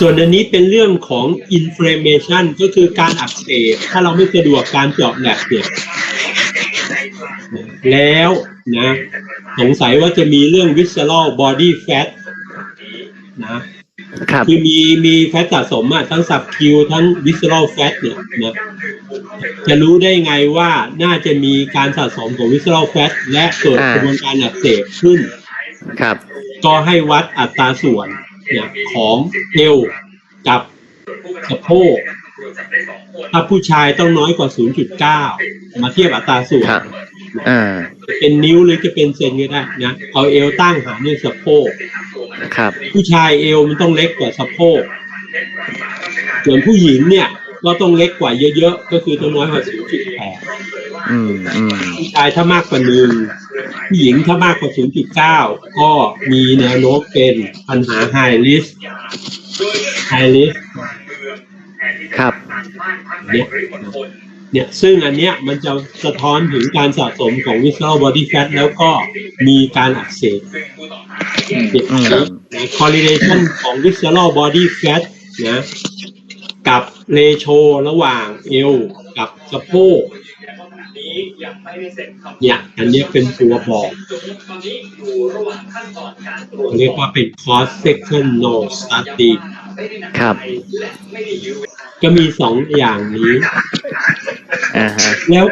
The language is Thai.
ส่วนอันนี้เป็นเรื่องของ inflammation ก็คือการอักเสบถ้าเราไม่สะดวกการเจาะแลบเนี่ยแล้วนะสงสัยว่าจะมีเรื่อง visceral body fat นะครับคือมีมีแฟตสะสมอะทั้งสับคิวทั้ง visceral fat เนี่ยนะจะรู้ได้ไงว่าน่าจะมีการสะสมของ visceral fat และเกิดอ่ากระบวนการอักเสบขึ้น ครับ ก็ให้วัดอัตราส่วน เนี่ยของเอวกับสะโพกถ้าผู้ชายต้องน้อยกว่า 0.9 มาเทียบอัตราส่วนครับอ่าจะเป็นนิ้วหรือจะเป็นเซนก็ได้นะเอาเอวตั้งหารด้วยสะโพกครับ ผู้ชายเอวมันต้องเล็กกว่าสะโพกส่วนผู้หญิงเนี่ย ก็ต้องเล็กกว่าเยอะๆ ก็คือต้องน้อยกว่า0.8อืมอืมผู้ชายถ้ามากกว่าหนึ่งผู้หญิงถ้ามากกว่า0.9ก็มีแนวโน้มเป็นปัญหา high risk high risk ครับเนี่ยเนี่ยซึ่งอันเนี้ยมันจะสะท้อนถึงการสะสมของ visceral body fat แล้วก็มีการอักเสบเนี่ยอืมนะ correlation ของ visceral body fat นะ กับเรโชระหว่างเอวกับสะโพกเนี่ยอันเนี้ยเป็นตัวบอกเรียกว่าเป็น cross sectional study ครับ ก็มีสองอย่างนี้อ่าฮะแล้ว